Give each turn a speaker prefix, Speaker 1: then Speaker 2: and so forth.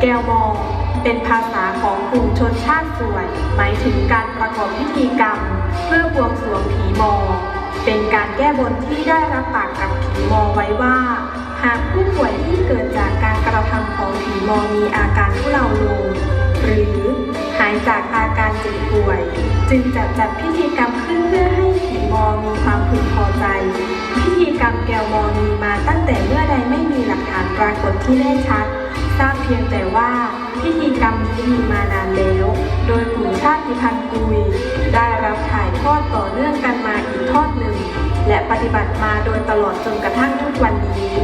Speaker 1: แก้วมองเป็นภาษาของกลุ่มชนชาติส่วน หมายถึงการประกอบพิธีกรรม เพื่อบวงสรวงผีมอง เป็นการแก้บนที่ได้รับปากกับผีมองไว้ว่า หากผู้ป่วยที่เกิดจากการกระทำของผีมองมีอาการทุเลาลง หรือหายจากอาการเจ็บป่วย จึงจะจัดพิธีกรรมขึ้นเพื่อให้ผีมองมีความพึงพอใจ พิธีกรรมนี้มีมานานแล้ว โดยกลุ่มชาติพันธุ์กุย ได้รับถ่ายทอดต่อเนื่องกันมาอีกทอดหนึ่ง และปฏิบัติมาโดยตลอดจนกระทั่งทุกวันนี้